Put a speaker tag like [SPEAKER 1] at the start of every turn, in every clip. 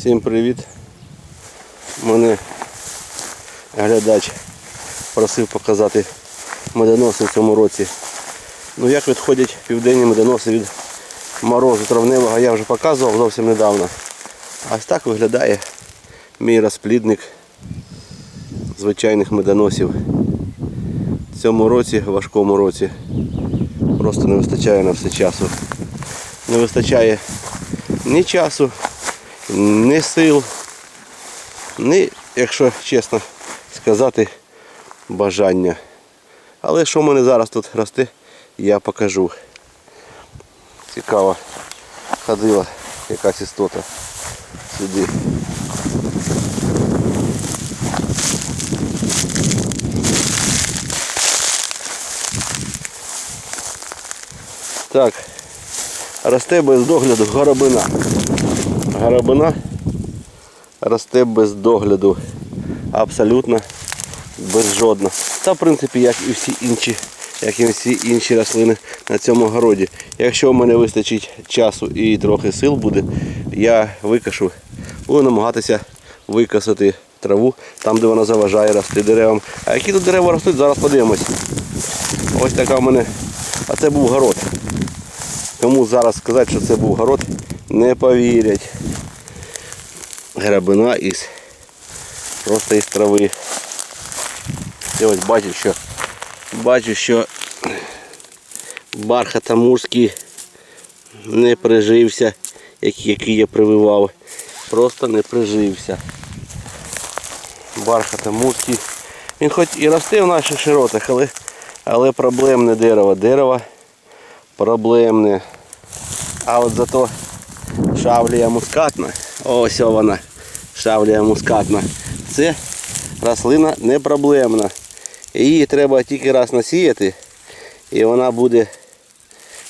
[SPEAKER 1] Всім привіт. Мене глядач просив показати медоноси в цьому році. Ну як відходять південні медоноси від морозу травневого, я вже показував зовсім недавно. А ось так виглядає мій розплідник звичайних медоносів. В цьому році, важкому році, просто не вистачає на все часу. Не вистачає ні часу, ні сил, ні, якщо чесно сказати, бажання. Але що в мене зараз тут росте, я покажу. Цікаво, ходила якась істота сюди. Так, росте без догляду горобина. Горобина росте без догляду. Абсолютно без жодного. Та в принципі як і всі інші, як і всі інші рослини на цьому городі. Якщо в мене вистачить часу і трохи сил буде, я викашу, буду намагатися викасати траву там, де вона заважає рости деревам. А які тут дерева ростуть, зараз подивимось. Ось така в мене. А це був город. Кому зараз сказати, що це був город, не повірять. Грабина із просто із трави. І ось бачу, що бачу, що бархатамурський не прижився, який я прививав. Просто не прижився. Бархатамурський. Він хоч і росте в наших широтах, але, але проблемне дерево. Дерево проблемне. А от зато шавлія мускатна. Ось вона. Шавлія мускатна. Це рослина не проблемна. Її треба тільки раз насіяти і вона буде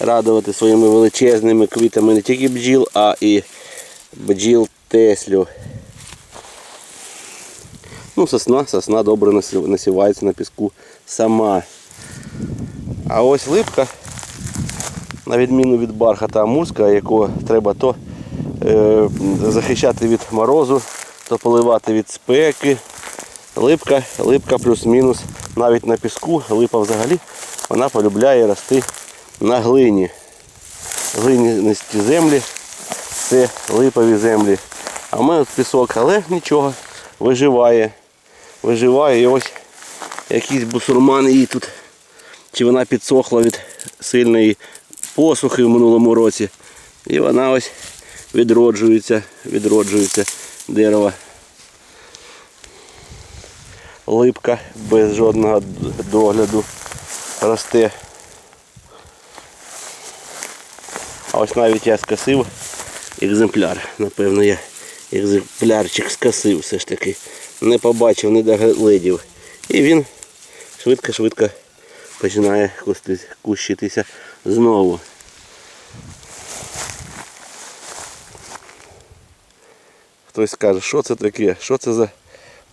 [SPEAKER 1] радувати своїми величезними квітами не тільки бджіл, а і бджіл Теслю. Ну, сосна, сосна добре насівається на піску сама. А ось липка, на відміну від бархата амурського, якого треба то захищати від морозу, то поливати від спеки. Липка, липка плюс-мінус навіть на піску, липа взагалі, вона полюбляє рости на глині. Глиністі землі це липові землі. А в мене пісок, але нічого, виживає. Виживає і ось якийсь бусурман її тут. Чи вона підсохла від сильної посухи в минулому році. І вона ось відроджується, відроджується дерево. Липка без жодного догляду росте. А ось навіть я скосив екземпляр. Напевно, я екземплярчик скосив все ж таки. Не побачив, не доглядів. І він швидко-швидко починає кущитися знову. Хтось скаже, що це таке, що це за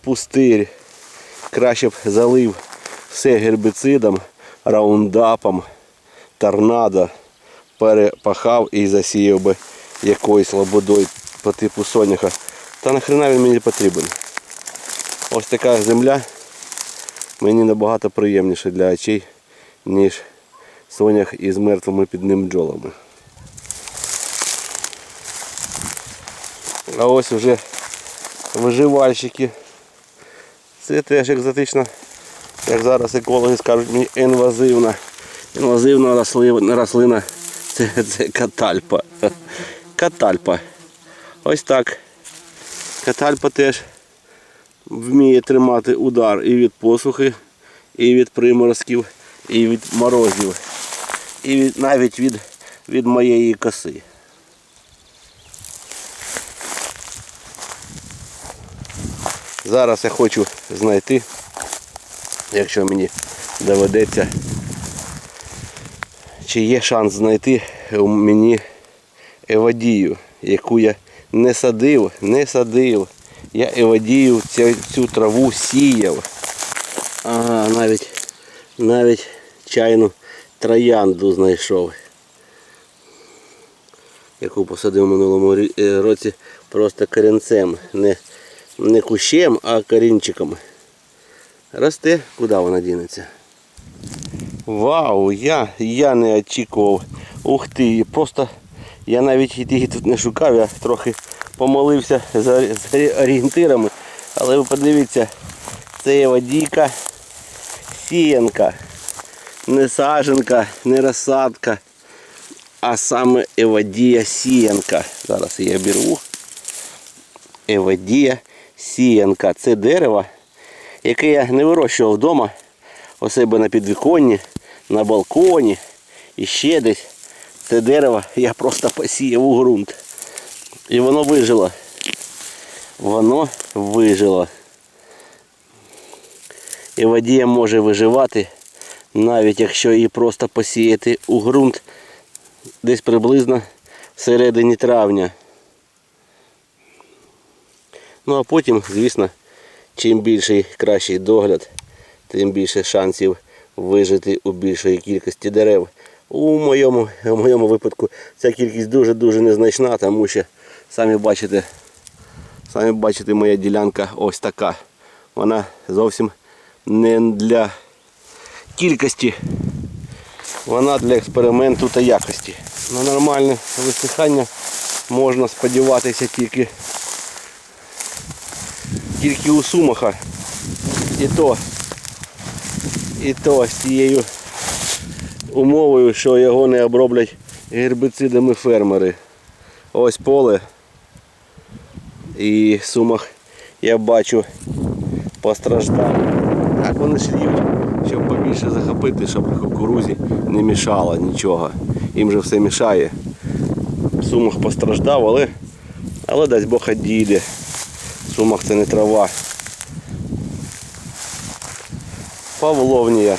[SPEAKER 1] пустир. Краще б залив все гербіцидом, раундапом, торнадо, перепахав і засіяв би якоюсь лободою по типу соняха. Та нахрена він мені потрібен. Ось така земля мені набагато приємніша для очей, ніж сонях із мертвими під ним бджолами. А ось вже виживальщики. Це теж екзотична, як зараз екологи скажуть мені, інвазивна. Інвазивна рослина, рослина це, це катальпа. Катальпа. Ось так. Катальпа теж вміє тримати удар і від посухи, і від приморозків, і від морозів, і від, навіть від, від моєї коси. Зараз я хочу знайти, якщо мені доведеться, чи є шанс знайти у мені евадію, яку я не садив, не садив. Я евадію цю, цю траву сіяв. Ага, навіть, навіть чайну троянду знайшов. Яку посадив в минулому е, році Просто корінцем. Не, не кущем, а корінчиком. Росте, куди вона дінеться? Вау, я, я не очікував. Ух ти, просто я навіть її тут не шукав, я трохи помолився за, за орієнтирами. Але ви подивіться, це є водійка сіянка. Не саженка, не розсадка, а саме евадія сіянка. Зараз я беру. Евадія сіянка. Це дерево, яке я не вирощував вдома у себе на підвіконні, на балконі і ще десь. Це дерево я просто посіяв у ґрунт. І воно вижило. Воно вижило. І водія може виживати, навіть якщо її просто посіяти у ґрунт десь приблизно всередині травня. Ну а потім, звісно, чим більший кращий догляд, тим більше шансів вижити у більшої кількості дерев. У моєму, у моєму випадку ця кількість дуже-дуже незначна, тому що самі бачите, самі бачите, моя ділянка ось така. Вона зовсім не для кількості, вона для експерименту та якості. На нормальне висихання можна сподіватися тільки, тільки у сумаха. І то, і то з тією умовою, що його не оброблять гербіцидами фермери. Ось поле. І сумах я бачу постраждав. Так вони ж щоб побільше захопити, щоб кукурузі не мішало нічого. Їм же все мішає. Сумах постраждав, але, але дасть Бог дійде. Сумах це не трава. Павловнія.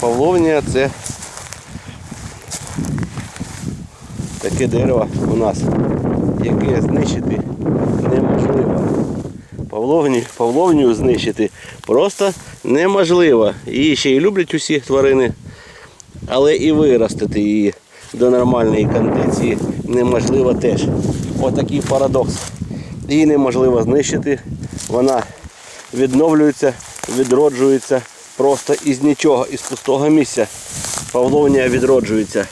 [SPEAKER 1] Павловнія це таке дерево у нас, яке знищити неможливо. Павловні, Павловнію знищити просто неможливо. Її ще й люблять усі тварини, але і виростити її до нормальної кондиції неможливо теж. Отакий парадокс. Її неможливо знищити, вона відновлюється, відроджується просто із нічого, із пустого місця. Павловнія відроджується.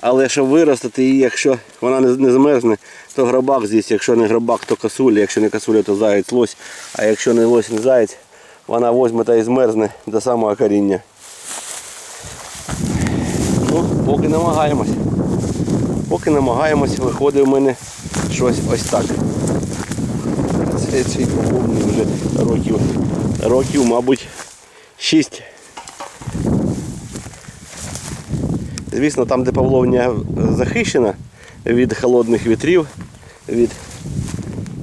[SPEAKER 1] Але щоб виростити її, якщо вона не, не змерзне, то грабак з'їсть, якщо не грабак, то косуля, якщо не косуля, то заєць лось, а якщо не лось, не заєць, вона возьме та і змерзне до самого коріння. Ну, поки намагаємось. Поки намагаємось, виходить у мене щось ось так. Це цей вже років, років, мабуть, 6. Звісно, там, де павловня захищена від холодних вітрів, від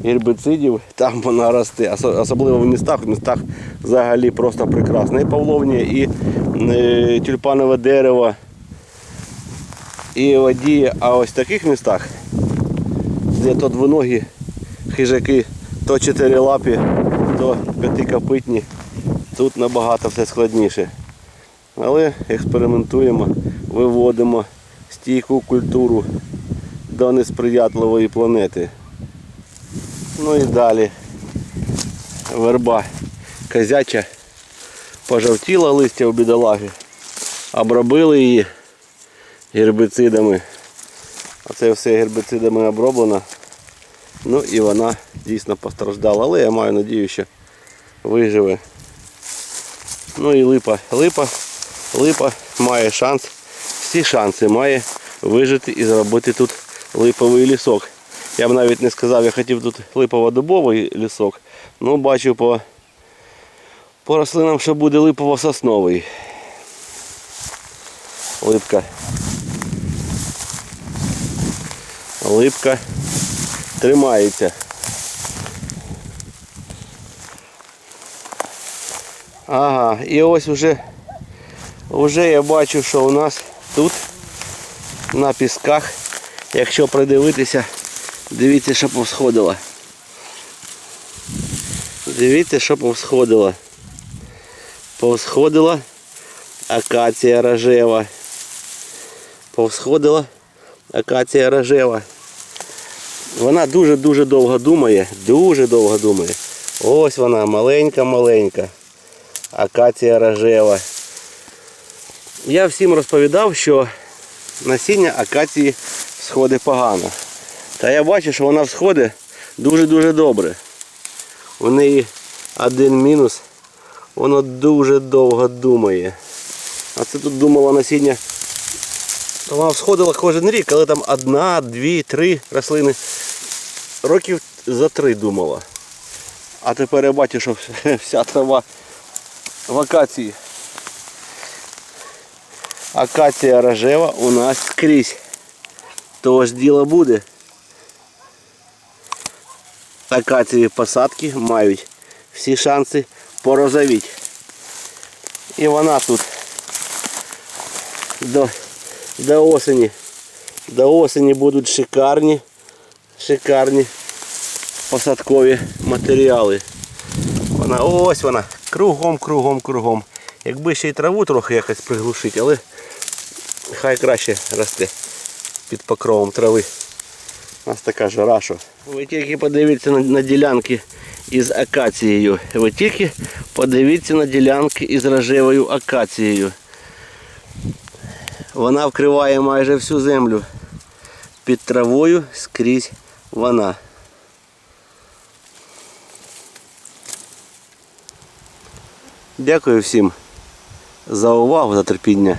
[SPEAKER 1] гербіцидів, там вона росте. Особливо в містах. В містах взагалі просто прекрасно. І павловня, і е, тюльпанове дерево, і водії. А ось в таких містах, де то двоногі хижаки, то чотирилапі, то п'ятикопитні, тут набагато все складніше. Але експериментуємо, виводимо стійку культуру до несприятливої планети. Ну і далі верба козяча, пожовтіла листя у бідолаги, обробили її гербіцидами. Оце все гербіцидами оброблено. Ну і вона дійсно постраждала. Але я маю надію, що виживе. Ну і липа. Липа, липа має шанс, всі шанси має вижити і зробити тут липовий лісок. Я б навіть не сказав, я хотів тут липово-дубовий лісок, ну бачу по, по рослинам, що буде липово-сосновий. Липка. Липка тримається. Ага, і ось уже, вже я бачу, що у нас тут на пісках, якщо придивитися, дивіться, що повсходило. Дивіться, що повсходило. Повсходила акація рожева. Повсходила акація рожева. Вона дуже-дуже довго думає, дуже довго думає. Ось вона, маленька-маленька. Акація рожева. Я всім розповідав, що насіння акації сходить погано. Та я бачу, що вона всходить дуже-дуже добре. У неї один мінус. Воно дуже довго думає. А це тут думала насіння. Вона всходила кожен рік, але там одна, дві, три рослини. Років за три думала. А тепер я бачу, що вся трава в акації. Акація рожева у нас скрізь. Тож діло буде. Акації посадки мають всі шанси порозовіть. І вона тут до, до осені. До осені будуть шикарні, шикарні посадкові матеріали. Вона ось вона. Кругом, кругом, кругом. Якби ще й траву трохи якось приглушити, але хай краще росте під покровом трави. У нас така жара, що. Ви тільки подивіться на, на ділянки із акацією. Ви тільки подивіться на ділянки із рожевою акацією. Вона вкриває майже всю землю. Під травою скрізь вона. Дякую всім за увагу, за терпіння.